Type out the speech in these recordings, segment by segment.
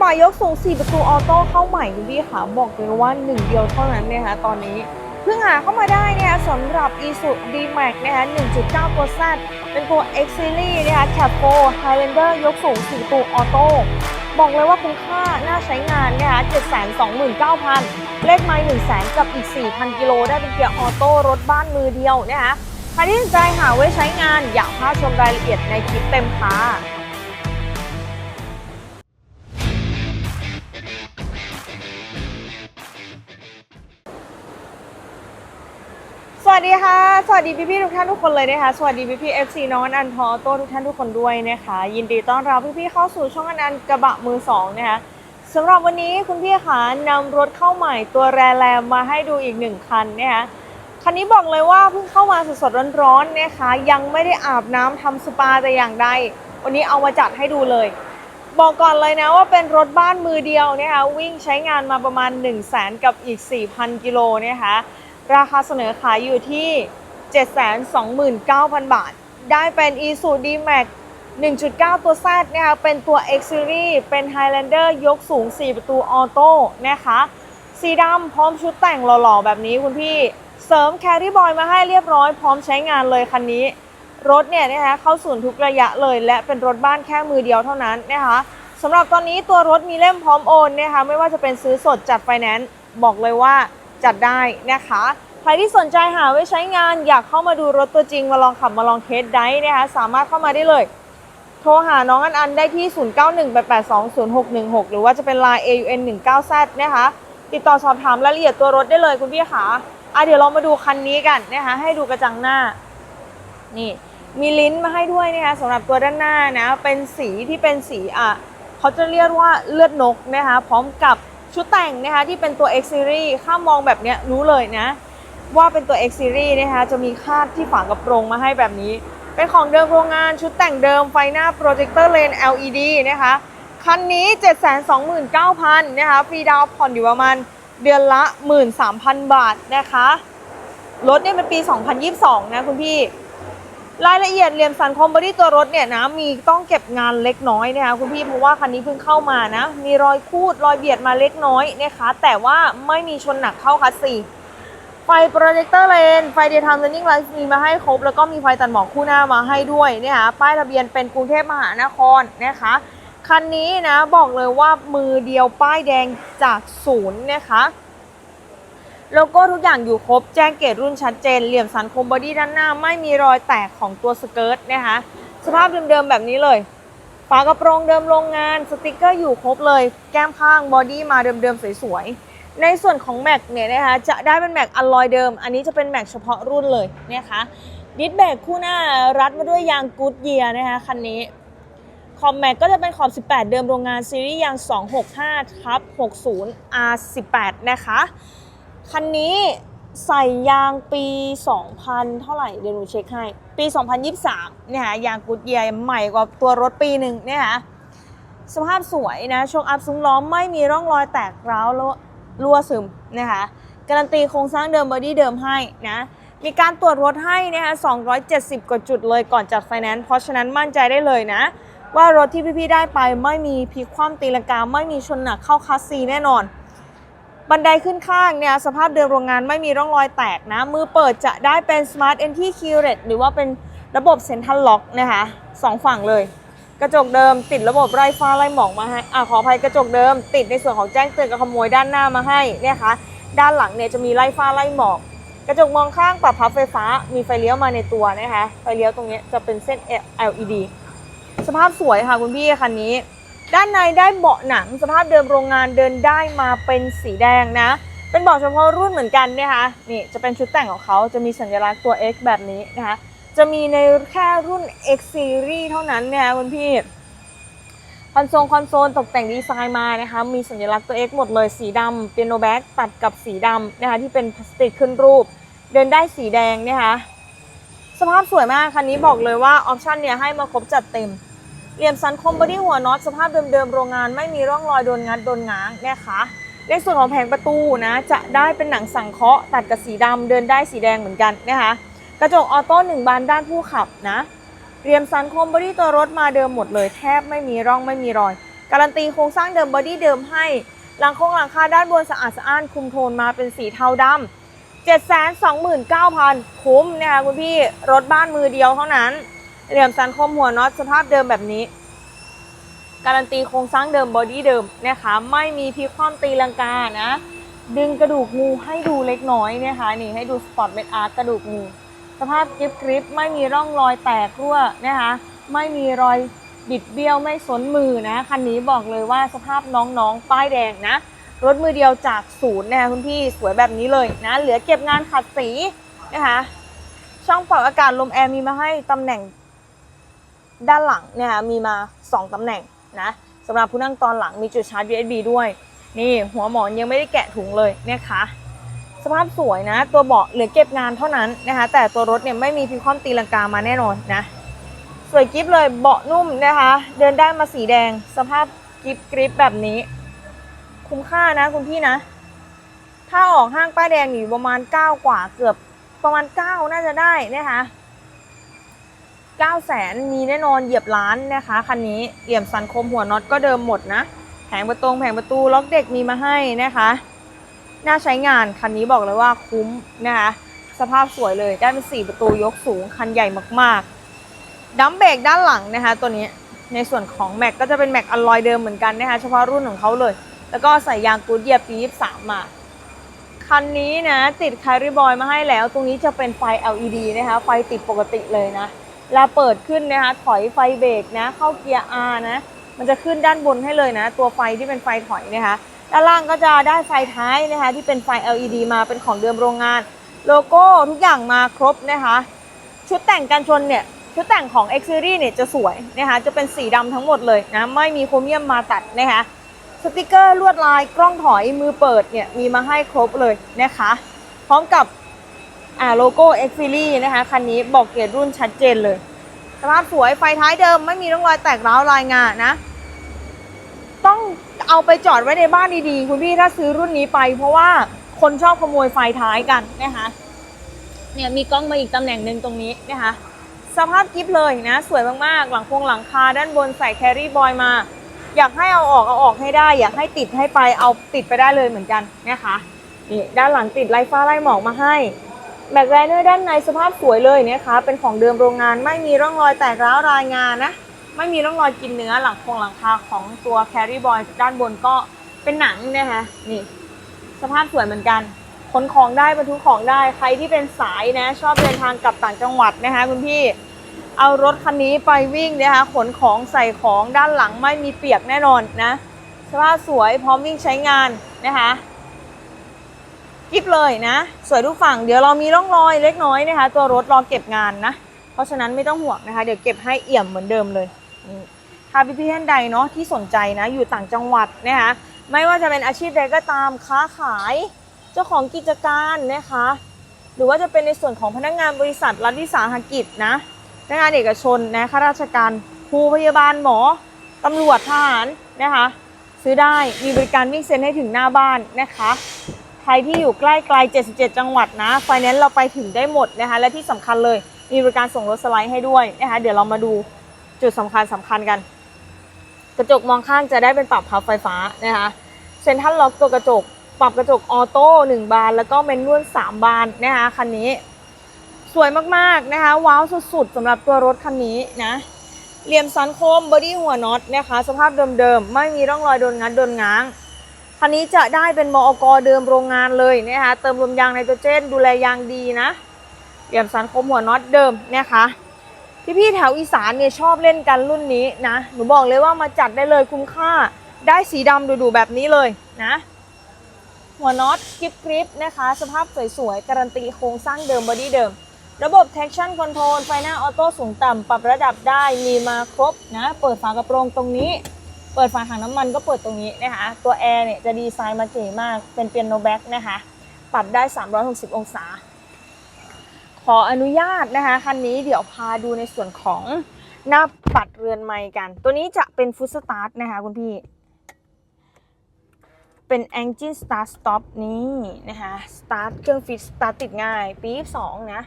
บะยกสูง 4 ประตูออโต้เข้าใหม่คุณพี่ค่ะบอกเลยว่าหนึ่งเดียวเท่านั้นเนี่ยค่ะตอนนี้เพิ่งหาเข้ามาได้เนี่ยสำหรับ i s u D-Max นะคะ1.9ตัว Z เป็นตัว X Series นะคะ Cab 4 Highlander ยกสูง4ประตูออโต้บอกเลยว่าคุ้มค่าน่าใช้งานนะคะ729,000 เลขไมล์100,000 กับอีก 4,000 กิโลได้เป็นเกียร์ออโต้รถบ้านมือเดียวนะคะใครที่สนใจหาไว้ใช้งานอยากพาชมรายละเอียดในคลิปเต็มค่ะ วัสดีค่ะ สวัสดีพี่ๆทุกท่านทุกคนเลยนะคะ สวัสดีพี่ๆ FC น้องอันทอโต้ทุกท่านทุกคนด้วยนะคะ ยินดีต้อนรับพี่ๆเข้าสู่ช่องอันอันกระบะมือสองนะคะสำหรับวันนี้คุณพี่คะนำรถเข้าใหม่ตัวแรแรมมาให้ดูอีกหนึ่งคันนะคะคันนี้บอกเลยว่าเพิ่งเข้ามาสดๆร้อนๆนะคะ ยังไม่ได้อาบน้ำทำสปาแต่อย่างใดวันนี้เอามาจัดให้ดูเลย บอกก่อนเลยนะว่าเป็นรถบ้านมือเดียวนะคะวิ่งใช้งานมาประมาณ 1 0 0 0 0แสนกับอีก 4,000กิโลนะคะ ราคาเสนอขายอยู่ที่ 729,000 บาท ได้เป็น e s u D-Max 1.9 ตัว Z นะคะเป็นตัว X Series เป็น Highlander ยกสูง 4 ประตูออโต้นะคะสีดำพร้อมชุดแต่งหล่อๆ แบบนี้คุณพี่เสริมแครี่บอยมาให้เรียบร้อยพร้อมใช้งานเลยคันนี้ รถเนี่ยนะคะเข้าศูนย์ทุกระยะเลย และเป็นรถบ้านแค่มือเดียวเท่านั้นนะคะสำหรับตอนนี้ตัวรถมีเล่มพร้อมโอนนะคะไม่ว่าจะเป็นซื้อสดจัดไฟแนนซ์บอกเลยว่า จัดได้นะคะ ใครที่สนใจหาไว้ใช้งานอยากเข้ามาดูรถตัวจริงมาลองขับมาลองเทสได้นะคะสามารถเข้ามาได้เลย โทรหาน้องอันอันได้ที่ 0918820616 หรือว่าจะเป็น Line AUN 19Z นะคะติดต่อสอบถามรายละเอียดตัวรถได้เลยคุณพี่ขาอะเดี๋ยวเรามาดูคันนี้กันนะคะให้ดูกระจังหน้า นี่มีลิ้นมาให้ด้วยนะคะสำหรับตัวด้านหน้านะเป็นสีที่เป็นสีอะเขาจะเรียกว่าเลือดนกนะคะพร้อมกับ ชุดแต่งนะคะที่เป็นตัว X Series ข้ามมองแบบเนี้ยรู้เลยนะ ว่าเป็นตัว X Series นะคะจะมีคาดที่ฝากระโปรงมาให้แบบนี้ เป็นของเดิมโรงงานชุดแต่งเดิมไฟหน้าโปรเจคเตอร์เลน LED นะคะคันนี้ 729,000นะคะฟรีดาวน์ผ่อนอยู่ประมาณเดือนละ 13,000 บาทนะคะรถเนี่ยเป็นปี 2022 นะคุณพี่ รายละเอียดเหลี่ยมสันคอมบอดี้ตัวรถเนี่ยนะมีต้องเก็บงานเล็กน้อยนะคะคุณพี่เพราะว่าคันนี้เพิ่งเข้ามานะ มีรอยคูดรอยเบียดมาเล็กน้อยนะคะแต่ว่าไม่มีชนหนักเข้าคัสซีไฟโปรเจคเตอร์เลนไฟเดย์ไทม์เ r นนิ่งไลท์มีมาให้ครบ แล้วก็มีไฟตัดหมอกคู่หน้ามาให้ด้วยนะคะป้ายทะเบียนเป็นกรุงเทพมหานครนะคะคันนี้นะบอกเลยว่ามือเดียวป้ายแดงจากศูนย์นะคะ โลโก้ทุกอย่างอยู่ครบ แจ้งเกตรุ่นชัดเจน เหลี่ยมสันคมบอดี้ด้านหน้า ไม่มีรอยแตกของตัวสเกิร์ตนะคะ สภาพเดิมๆแบบนี้เลย ฝากระโปรงเดิมโรงงาน สติกเกอร์อยู่ครบเลย แก้มข้างบอดี้มาเดิมๆสวยๆ ในส่วนของแม็กเนี่ยนะคะจะได้เป็นแม็กอลลอยเดิม อันนี้จะเป็นแม็กเฉพาะรุ่นเลยนะคะดิสแบกคู่หน้ารัดมาด้วยยางกูดเยียนะคะคันนี้คอมแม็กก็จะเป็นขอบ 18 เดิมโรงงานซีรีส์ยาง 265ทับ60 R18 นะคะ คันนี้ใส่ยางปี 2000 เท่าไหร่ เดี๋ยวหนูเช็คให้ ปี 2023 เนี่ยค่ะยางกุดเยียใหม่กว่าตัวรถปีหนึ่งเนี่ยค่ะสภาพสวยนะโชคอัพซุ้มล้อมไม่มีร่องรอยแตกร้าวแล้วรั่วซึมนะคะการันตีโครงสร้างเดิมบอดี้เดิมให้นะมีการตรวจรถให้นะคะ270 กว่าจุดเลยก่อนจัดไฟแนนซ์เพราะฉะนั้นมั่นใจได้เลยนะ ว่ารถที่พี่ๆได้ไปไม่มีพลิกคว่ำตีลังกาไม่มีชนหนักเข้าคัสซีแน่นอน บันไดขึ้นข้างเนี่ยสภาพเดิมโรงงานไม่มีร่องรอยแตกนะ มือเปิดจะได้เป็น Smart Entry Key r e t หรือว่าเป็นระบบ Central Lock นะคะสองฝั่งเลย กระจกเดิมติดระบบไร้ฟ้าไร้หมอกมาให้อะขออภัยกระจกเดิม ติดในส่วนของแจ้งเตือนการขโมยด้านหน้ามาให้เนี่ยค่ะด้านหลังเนี่ยจะมีไล่ฟ้าไล่หมอก กระจกมองข้างปรับพับไฟฟ้า มีไฟเลี้ยวมาในตัวนะคะไฟเลี้ยวตรงนี้จะเป็นเส้น LED สภาพสวยค่ะคุณพี่คันนี้ ด้านในได้เบาะหนังสภาพเดิมโรงงานเดินได้มาเป็นสีแดงนะ เป็นเบาะเฉพาะรุ่นเหมือนกันนะคะนี่จะเป็นชุดแต่งของเขาจะมีสัญลักษณ์ตัว X แบบนี้นะคะจะมีในแค่รุ่น X Series เท่านั้นนะคะคุณพี่คอนโซลคอนโซลตกแต่งดีไซน์มานะคะมีสัญลักษณ์ตัว X หมดเลยสีดำเปียโนแบ็กตัดกับสีดำนะคะที่เป็นพลาสติกขึ้นรูป เดินได้สีแดงนะคะสภาพสวยมากคันนี้บอกเลยว่าออปชันเนี่ยให้มาครบจัดเต็ม เหลี่ยมสันคมบอดี้หัวน็อตสภาพเดิมๆโรงงานไม่มีร่องรอยโดนงัดโดนง้างนะคะในส่วนของแผงประตูนะจะได้เป็นหนังสังเคราะห์ตัดกับสีดำเดินได้สีแดงเหมือนกันนะคะกระจกออโต้หนึ่งบานด้านผู้ขับนะเหลี่ยมสันคมบอดี้ตัวรถมาเดิมหมดเลยแทบไม่มีร่องไม่มีรอย การันตีโครงสร้างเดิมบอดี้เดิมให้หลังโครงหลังคาด้านบนสะอาดสะอ้านคุมโทนมาเป็นสีเทาดำ729,000 คุ้มนะคะคุณพี่รถบ้านมือเดียวเท่านั้น เหลี่ยมสันคมหัวน็อตสภาพเดิมแบบนี้ การันตีโครงสร้างเดิมบอดี้เดิมนะคะ ไม่มีพลิกคว่ำตีลังกานะ ดึงกระดูกงูให้ดูเล็กน้อยนะคะนี่ให้ดูสปอร์ตเมดอาร์กระดูกงูสภาพกริบกริบไม่มีร่องรอยแตกรั่วนะคะ ไม่มีรอยบิดเบี้ยวไม่สนมือนะคันนี้บอกเลยว่าสภาพน้องๆป้ายแดงนะ รถมือเดียวจากศูนย์นะคะคุณพี่สวยแบบนี้เลยนะ เหลือเก็บงานขัดสีนะคะ ช่องปรับอากาศลมแอร์มีมาให้ตำแหน่ง ด้านหลังเนี่ยค่ะมีมา 2ตำแหน่งนะสำหรับผู้นั่งตอนหลังมีจุดชาร์จ USB ด้วย นี่หัวหมอนยังไม่ได้แกะถุงเลยนะคะสภาพสวยนะ ตัวเบาะเหลือเก็บงานเท่านั้นนะคะ แต่ตัวรถเนี่ยไม่มีพิความตีลังกามาแน่นอนนะ สวยกิฟเลยเบาะนุ่มนะคะ เดินได้มาสีแดง สภาพกิฟกริปแบบนี้ คุ้มค่านะคุณพี่นะ ถ้าออกห้างป้ายแดงอยู่ประมาณ 9 กว่าเกือบประมาณ 9 น่าจะได้นะคะ 9แสนมีแน่นอนเหยียบล้านนะคะคันนี้เหลี่ยมสันคมหัวน็อตก็เดิมหมดนะแผงประตงแผงประตูล็อกเด็กมีมาให้นะคะน่าใช้งานคันนี้บอกเลยว่าคุ้มนะคะ สภาพสวยเลยได้เป็น4ประตูยกสูงคันใหญ่มากๆดัมเบรกด้านหลังนะคะ ตัวนี้ในส่วนของแม็กก็จะเป็นแม็กอลลอยเดิมเหมือนกันนะคะเฉพาะรุ่นของเขาเลย แล้วก็ใส่ยางกูดเยียบปี23มาคันนี้นะติดคาริบอยมาให้แล้ว ตรงนี้จะเป็นไฟ LED นะคะ ไฟติดปกติเลยนะ เวลาเปิดขึ้นนะคะถอยไฟเบรกนะเข้าเกียร์ R นะมันจะขึ้นด้านบนให้เลยนะ ตัวไฟที่เป็นไฟถอยนะคะด้านล่างก็จะได้ไฟท้ายนะคะที่เป็นไฟ LED มาเป็นของเดิมโรงงาน โลโก้ทุกอย่างมาครบนะคะ ชุดแต่งกันชนเนี่ยชุดแต่งของ X Series เนี่ยจะสวยนะคะจะเป็นสีดำทั้งหมดเลยนะไม่มีโครเมียมมาตัดนะคะสติกเกอร์ลวดลายกล้องถอยมือเปิดเนี่ยมีมาให้ครบเลยนะคะ พร้อมกับ อ่าโลโก้ X Series นะคะคันนี้บอกเกียรติรุ่นชัดเจนเลย สภาพสวยไฟท้ายเดิมไม่มีร่องรอยแตกร้าวลายงานนะ ต้องเอาไปจอดไว้ในบ้านดีๆ คุณพี่ถ้าซื้อรุ่นนี้ไป เพราะว่าคนชอบขโมยไฟท้ายกันนะคะเนี่ยมีกล้องมาอีกตำแหน่งหนึ่งตรงนี้นะคะสภาพกิฟเลยนะ สวยมากๆ หลังพวงหลังคาด้านบนใส่แครี่บอยมา อยากให้เอาออกเอาออกให้ได้ อยากให้ติดให้ไปเอาติดไปได้เลยเหมือนกันนะคะนี่ด้านหลังติดไลฟ้าไล่หมอกมาให้ แบกแรนเนอร์ด้านในสภาพสวยเลยนะคะเป็นของเดิมโรงงานไม่มีร่องรอยแตกร้าวรายงานนะ ไม่มีร่องรอยกินเนื้อหลังพวงหลังคาของตัวแครี่บอยด้านบนก็เป็นหนังนะคะนี่สภาพสวยเหมือนกันขนของได้บรรทุกของได้ใครที่เป็นสายนะ ชอบเดินทางกลับต่างจังหวัดนะคะคุณพี่เอารถคันนี้ไปวิ่งนะคะขนของใส่ของด้านหลังไม่มีเปียกแน่นอนนะสภาพสวยพร้อมวิ่งใช้งานนะคะ กิฟเลยนะ สวยทุกฝั่งเดี๋ยวเรามีร่องรอยเล็กน้อยนะคะ ตัวรถรอเก็บงานนะ เพราะฉะนั้นไม่ต้องห่วงนะคะ เดี๋ยวเก็บให้เอี่ยมเหมือนเดิมเลยถ้าพี่ๆท่านใดเนาะที่สนใจนะอยู่ต่างจังหวัดนะคะไม่ว่าจะเป็นอาชีพใดก็ตามค้าขายเจ้าของกิจการนะคะ หรือว่าจะเป็นในส่วนของพนักงานบริษัทรัฐวิสาหกิจนะพนักงานเอกชนนะข้าราชการครูพยาบาลหมอตำรวจทหารนะคะ ซื้อได้มีบริการวิ่งเซ็นให้ถึงหน้าบ้านนะคะ ใครที่อยู่ใกล้ไกล 77 จังหวัดนะ ไฟแนนซ์เราไปถึงได้หมดนะคะ และที่สำคัญเลย มีบริการส่งรถสไลด์ให้ด้วยนะคะ เดี๋ยวเรามาดูจุดสำคัญสำคัญกัน กระจกมองข้างจะได้เป็นปรับพับไฟฟ้านะคะ เซ็นทรัลล็อกตัวกระจก ปรับกระจกออโต้1บาน แล้วก็เมนนวล3บานนะคะ คันนี้ สวยมากๆนะคะ ว้าวสุดๆสำหรับตัวรถคันนี้นะเหลี่ยมสันโคมบอดี้หัวน็อตนะคะ สภาพเดิมๆ ไม่มีร่องรอยโดนงัดโดนง้าง คันนี้จะได้เป็นมอกเดิมโรงงานเลยนะคะเติมลมยางไนโตรเจนดูแลยางดีนะเหลี่ยมสันคมหัวน็อตเดิมนะคะพี่ๆแถวอีสานเนี่ยชอบเล่นกันรุ่นนี้นะหนูบอกเลยว่ามาจัดได้เลยคุ้มค่าได้สีดำดูๆแบบนี้เลยนะหัวน็อตกริปกริปนะคะ สภาพสวยๆ การันตีโครงสร้างเดิมบอดี้เดิม ระบบ traction control ไฟหน้าออโต้สูงต่ำปรับระดับได้มีมาครบนะ เปิดฝากระโปรงตรงนี้ เปิดฝาถังน้ำมันก็เปิดตรงนี้นะคะ ตัวแอร์เนี่ยจะดีไซน์มาเก๋มาก เป็นเปียโนแบ็กนะคะ ปรับได้ 360 องศา ขออนุญาตนะคะ คันนี้เดี๋ยวพาดูในส่วนของหน้าปัดเรือนไม้กัน ตัวนี้จะเป็นฟุตสตาร์ทนะคะคุณพี่ เป็น engine start stop นี่นะคะ start เครื่องฟิต start ติดง่าย ปีสองนะ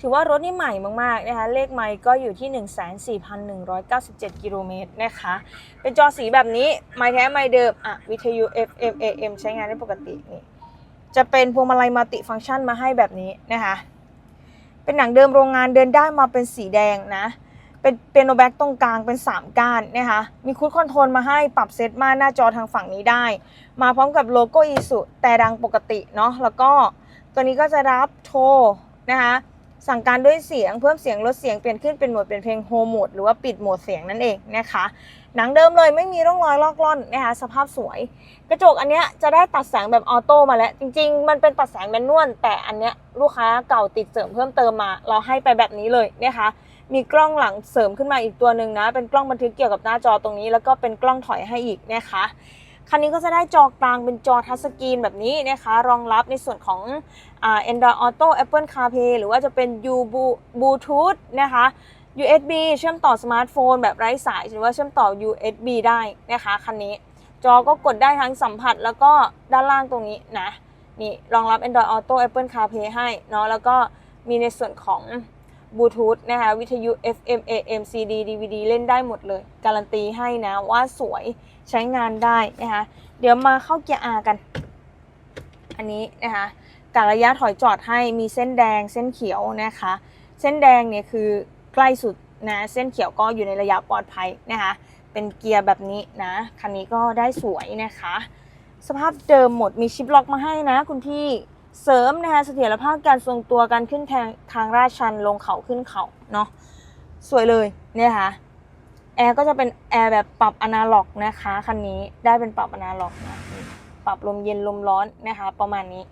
ถือว่ารถนี่ใหม่มากๆนะคะ เลขไมค์ก็อยู่ที่104,197 กิโลเมตรนะคะ เป็นจอสีแบบนี้ ไมค์แท้ไมค์เดิม อะ วิทยุ FM AM ใช้งานได้ปกตินี่จะเป็นพวงมาลัยมัลติฟังก์ชันมาให้แบบนี้นะคะ เป็นหนังเดิมโรงงานเดินได้มาเป็นสีแดงนะ เป็นเปียโนแบ็กตรงกลางเป็น 3 ก้านนะคะ มีคูดคอนโทรลมาให้ปรับเซตมาหน้าจอทางฝั่งนี้ได้ มาพร้อมกับโลโก้อีสุแต่ดังปกติเนาะ แล้วก็ตัวนี้ก็จะรับโทรนะคะ สั่งการด้วยเสียงเพิ่มเสียงลดเสียงเปลี่ยนขึ้นเป็นโหมดเป็นเพลงโฮมโหมดหรือว่าปิดโหมดเสียงนั่นเองนะคะ หนังเดิมเลยไม่มีร่องรอยลอกล่อนนะคะสภาพสวย กระจกอันเนี้ยจะได้ตัดแสงแบบออโต้มาแล้ว จริง ๆ มันเป็นตัดแสงแมนนวลแต่อันเนี้ยลูกค้าเก่าติดเสริมเพิ่มเติมมา เราให้ไปแบบนี้เลยนะคะมีกล้องหลังเสริมขึ้นมาอีกตัวหนึ่งนะ เป็นกล้องบันทึกเกี่ยวกับหน้าจอตรงนี้ แล้วก็เป็นกล้องถอยให้อีกนะคะ คันนี้ก็จะได้จอกลางเป็นจอทัชสกรีนแบบนี้นะคะรองรับในส่วนของอ่า Android Auto Apple CarPlay หรือว่าจะเป็น U Bluetooth นะคะ USB เชื่อมต่อสมาร์ทโฟนแบบไร้สายหรือว่าเชื่อมต่อ USB ได้นะคะคันนี้ จอก็กดได้ทั้งสัมผัสแล้วก็ด้านล่างตรงนี้นะนี่รองรับ Android Auto Apple CarPlay ให้เนาะแล้วก็มีในส่วนของ บลูทูธนะคะวิทยุ FM AM CD DVD เล่นได้หมดเลย การันตีให้นะว่าสวยใช้งานได้นะคะเดี๋ยวมาเข้าเกียร์ R กัน อันนี้นะคะการระยะถอยจอดให้มีเส้นแดงเส้นเขียวนะคะ เส้นแดงเนี่ยคือใกล้สุดนะเส้นเขียวก็อยู่ในระยะปลอดภัยนะคะเป็นเกียร์แบบนี้นะคันนี้ก็ได้สวยนะคะ สภาพเดิมหมดมีชิปล็อกมาให้นะคุณพี่ เสริมนะคะเสถียรภาพการทรงตัวการขึ้นทางทางราดชันลงเขาขึ้นเขาเนาะสวยเลยเนี่ยค่ะแอร์ก็จะเป็นแอร์แบบปรับอนาล็อกนะคะคันนี้ได้เป็นปรับอนาล็อกนะปรับลมเย็นลมร้อนนะคะ ประมาณนี้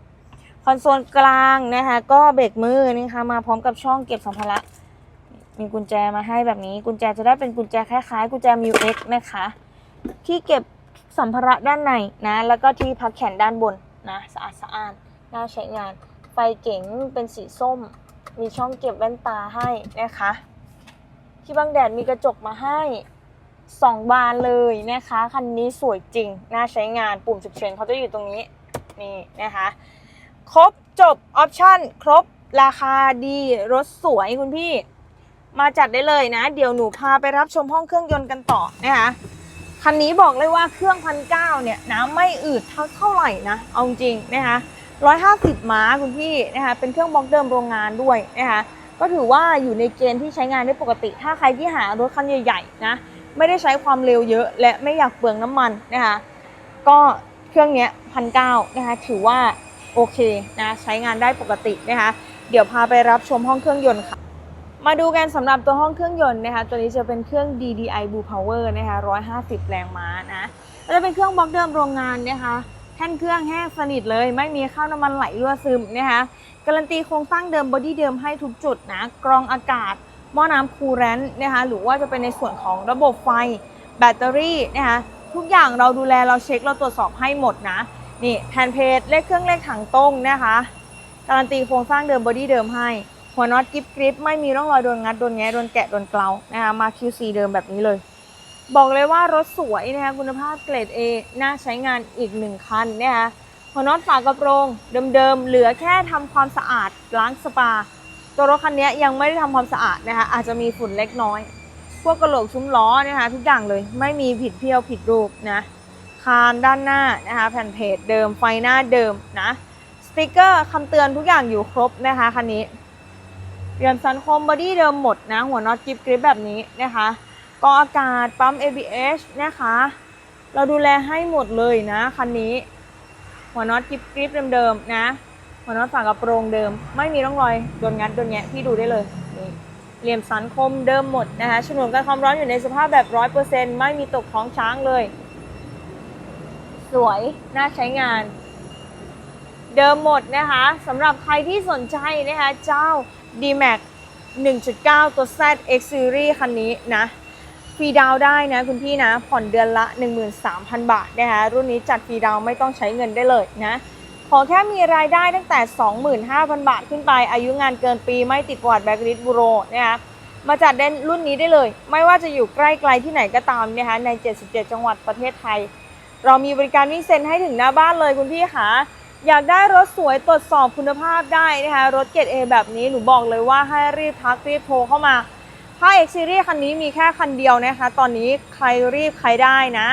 คอนโซลกลางนะคะก็เบรกมือนะคะมาพร้อมกับช่องเก็บสัมภาระมีกุญแจมาให้แบบนี้ กุญแจจะได้เป็นกุญแจคล้ายๆกุญแจมิวเอ็กนะคะ ที่เก็บสัมภาระด้านในนะแล้วก็ที่พักแขนด้านบนนะสะอาดสะอ้า นน่าใช้งาน ไฟเก๋งเป็นสีส้ม มีช่องเก็บแว่นตาให้นะคะ ที่บังแดดมีกระจกมาให้สองบานเลยนะคะ คันนี้สวยจริง น่าใช้งานปุ่มฉุกเฉินเขาจะอยู่ตรงนี้ นี่นะคะ ครบจบออปชั่นครบราคาดีรถสวยคุณพี่ มาจัดได้เลยนะ เดี๋ยวหนูพาไปรับชมห้องเครื่องยนต์กันต่อนะคะ คันนี้บอกเลยว่าเครื่องพันเก้าเนี่ยน้ำไม่อืดเท่าเท่าไหร่นะ เอาจริงนะคะ ร้อยห้าสิบม้าคุณพี่นะคะเป็นเครื่องบล็อกเดิมโรงงานด้วยนะคะก็ถือว่าอยู่ในเกณฑ์ที่ใช้งานได้ปกติ ถ้าใครที่หารถคันใหญ่ๆนะไม่ได้ใช้ความเร็วเยอะ และไม่อยากเปลืองน้ำมันนะคะก็เครื่องนี้พันเก้านะคะถือว่าโอเคนะใช้งานได้ปกตินะคะเดี๋ยวพาไปรับชมห้องเครื่องยนต์ค่ะ มาดูกันสำหรับตัวห้องเครื่องยนต์นะคะตัวนี้จะเป็นเครื่อง DDI Blue Power นะคะ150 แรงม้านะจะเป็นเครื่องบล็อกเดิมโรงงานนะคะ แท่นเครื่องแห้งสนิทเลย ไม่มีข้าวน้ำมันไหลรั่วซึมนะคะการันตีโครงสร้างเดิมบอดี้เดิมให้ทุกจุดนะกรองอากาศหม้อน้ำคูลแรนต์นะคะหรือว่าจะเป็นในส่วนของระบบไฟ แบตเตอรี่นะคะทุกอย่างเราดูแลเราเช็คเราตรวจสอบให้หมดนะนี่แผ่นเพจเลขเครื่องเลขถังตรงนะคะการันตีโครงสร้างเดิมบอดี้เดิมให้ หัวน็อตกริบกริบไม่มีร่องรอยโดนงัดโดนแงะโดนแกะโดนเกลานะคะมา QC เดิมแบบนี้เลย บอกเลยว่ารถสวยนะคะคุณภาพเกรด A น่าใช้งานอีกหนึ่งคันนะคะหัวน็อตฝากระโปรงเดิมๆ เหลือแค่ทำความสะอาดล้างสปา ตัวรถคันนี้ยังไม่ได้ทำความสะอาดนะคะอาจจะมีฝุ่นเล็กน้อย พวกกระโหลกซุ้มล้อนะคะทุกอย่างเลยไม่มีผิดเพี้ยวผิดรูปนะคานด้านหน้านะคะแผ่นเพจเดิมไฟหน้าเดิมนะสติกเกอร์คำเตือนทุกอย่างอยู่ครบนะคะคันนี้เรือนซันคมบอดี้เดิมหมดนะ หัวน็อตกริบกริบแบบนี้นะคะ กองอากาศปั๊ม ABS นะคะ เราดูแลให้หมดเลยนะคันนี้ หัวน็อตกริบกริบเดิมๆนะ หัวน็อตฝากระโปรงเดิม ไม่มีร่องรอยโดนงัดโดนแงะพี่ดูได้เลยนี่เหลี่ยมสันคมเดิมหมดนะคะฉนวนกันความร้อนอยู่ในสภาพแบบร้อยเปอร์เซ็นต์ไม่มีตกท้องช้างเลย สวยน่าใช้งาน เดิมหมดนะคะสำหรับใครที่สนใจนะคะเจ้า D-Max 1.9 ตัว Z X Series คันนี้นะ ฟรีดาวได้นะคุณพี่นะผ่อนเดือนละ 13,000 บาทนะคะรุ่นนี้จัดฟรีดาวไม่ต้องใช้เงินได้เลยนะขอแค่มีรายได้ตั้งแต่ 25,000 บาทขึ้นไป อายุงานเกินปีไม่ติดประวัติแบล็คลิสต์บูโรนะคะมาจัดเด่นรุ่นนี้ได้เลย ไม่ว่าจะอยู่ใกล้ไกลที่ไหนก็ตามนะคะใน 77 จังหวัดประเทศไทย เรามีบริการวิ่งเซ็นให้ถึงหน้าบ้านเลยคุณพี่คะอยากได้รถสวยตรวจสอบคุณภาพได้นะคะรถเกรด A แบบนี้หนูบอกเลยว่าให้รีบทักรีบโทรเข้ามา ถ้า X Series คันนี้มีแค่คันเดียวนะคะ ตอนนี้ใครรีบใครได้นะ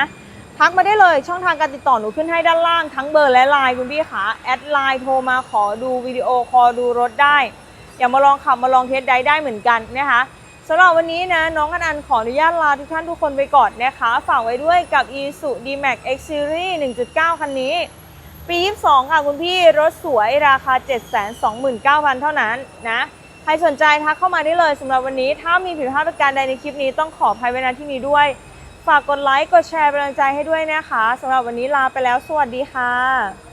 ทักมาได้เลยช่องทางการติดต่อหนูขึ้นให้ด้านล่างทั้งเบอร์และไลน์คุณพี่ขาแอดไลน์โทรมาขอดูวิดีโอคอลดูรถได้ อย่ามาลองขับมาลองเทสได้ได้เหมือนกันนะคะสำหรับวันนี้นะ น้องกันอันขออนุญาตลาทุกท่านทุกคนไปก่อนนะคะ ฝากไว้ด้วยกับ i s u D-Max X Series 1.9 คันนี้ ปี 22 ค่ะคุณพี่รถสวยราคา 729,000 เท่านั้นนะ ใครสนใจทักเข้ามาได้เลยสำหรับวันนี้ ถ้ามีผิดพลาดประการใดในคลิปนี้ต้องขออภัยไว้ณที่นี้ด้วย ฝากกดไลค์ กดแชร์เป็นกำลังใจให้ด้วยนะคะสำหรับวันนี้ลาไปแล้ว สวัสดีค่ะ